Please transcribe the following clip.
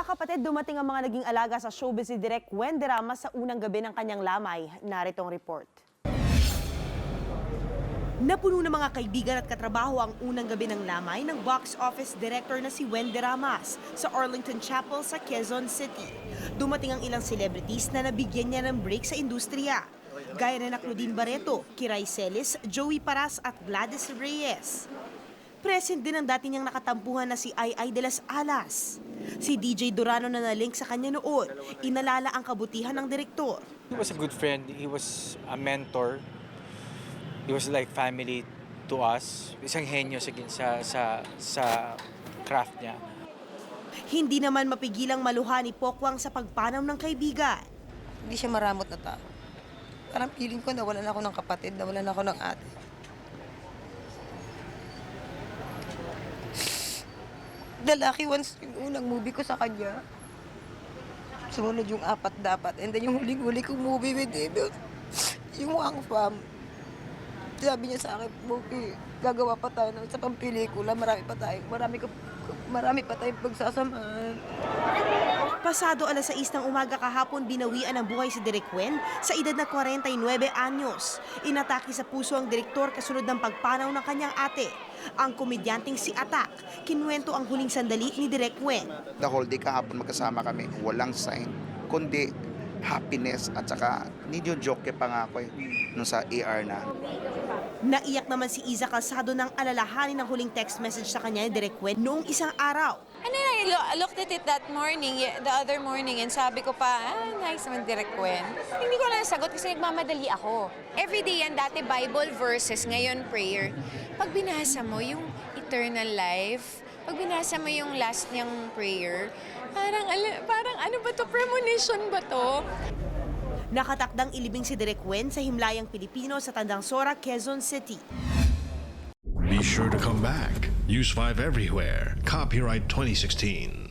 Mga kapatid, dumating ang mga naging alaga sa showbiz ni Direk Wendy Ramos sa unang gabi ng kanyang lamay. Naritong report. Napuno ng mga kaibigan at katrabaho ang unang gabi ng lamay ng box office director na si Wendy Ramas sa Arlington Chapel sa Quezon City. Dumating ang ilang celebrities na nabigyan niya ng break sa industriya. Gaya na Claudine Barreto, Kiray Celis, Joey Paras at Gladys Reyes. Present din ang dati niyang nakatampuhan na si Ai Ai de las Alas. Si DJ Durano na nalink sa kanya noon, inalala ang kabutihan ng direktor. He was a good friend. He was a mentor. He was like family to us. Isang henyo sa sa sa, sa craft niya. Hindi naman mapigilang maluha ni Pokwang sa pagpanaw ng kaibigan. Hindi siya maramot na tao. Parang feeling ko nawalan ako ng kapatid, nawalan ako ng ate. Lalaki once yung unang movie ko sa kanya. Sumunod yung apat dapat. And then yung huling-huli kong movie with him, yun, yung Wang Fam. Sabi niya sa akin, Buki, gagawa pa tayo ng isa pang pelikula. Marami pa tayo, marami, ka, marami pa tayong pagsasamahan. Pasado alas 6 ng umaga kahapon binawian ang buhay si Direk Wen sa edad na 49 anyos. Inatake sa puso ang direktor kasunod ng pagpanaw ng kanyang ate. Ang komedyanteng si Atak, kinuwento ang huling sandali ni Direk Wen. The whole day kahapon magkasama kami. Walang sign, kundi happiness at saka joke pa nga ako eh, nung sa ER na. Naiyak naman si Iza Calzado ng alalahanin ng huling text message sa kanya ni Direk Wen noong isang araw. And then I lo- I looked at it that morning, the other morning, and sabi ko pa, ah, nice naman Direk Gwen. Hindi ko lang sagot kasi nagmamadali ako. Every day yan, dati Bible verses, ngayon prayer. Pag binasa mo yung eternal life, pag binasa mo yung last niyang prayer, parang, parang ano ba to, premonition ba to? Nakatakdang ilibing si Direk Wen sa Himlayang Pilipino sa Tandang Sora, Quezon City. Be sure to come back. Use 5 everywhere. Copyright 2016.